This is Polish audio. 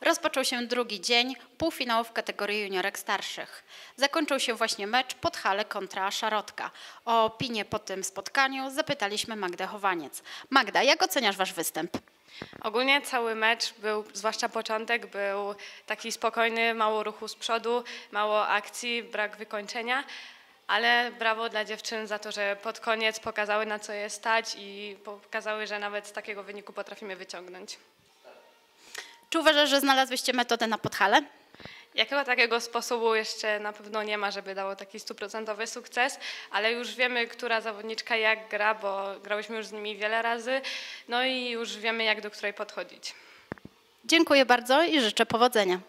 Rozpoczął się drugi dzień półfinałów w kategorii juniorek starszych. Zakończył się właśnie mecz Podhale kontra Szarotka. O opinię po tym spotkaniu zapytaliśmy Magdę Chowaniec. Magda, jak oceniasz wasz występ? Ogólnie cały mecz był, zwłaszcza początek, był taki spokojny, mało ruchu z przodu, mało akcji, brak wykończenia, ale brawo dla dziewczyn za to, że pod koniec pokazały na co je stać i pokazały, że nawet z takiego wyniku potrafimy wyciągnąć. Czy uważasz, że znalazłyście metodę na Podhale? Jakiego takiego sposobu jeszcze na pewno nie ma, żeby dało taki stuprocentowy sukces, ale już wiemy, która zawodniczka jak gra, bo grałyśmy już z nimi wiele razy, no i już wiemy, jak do której podchodzić. Dziękuję bardzo i życzę powodzenia.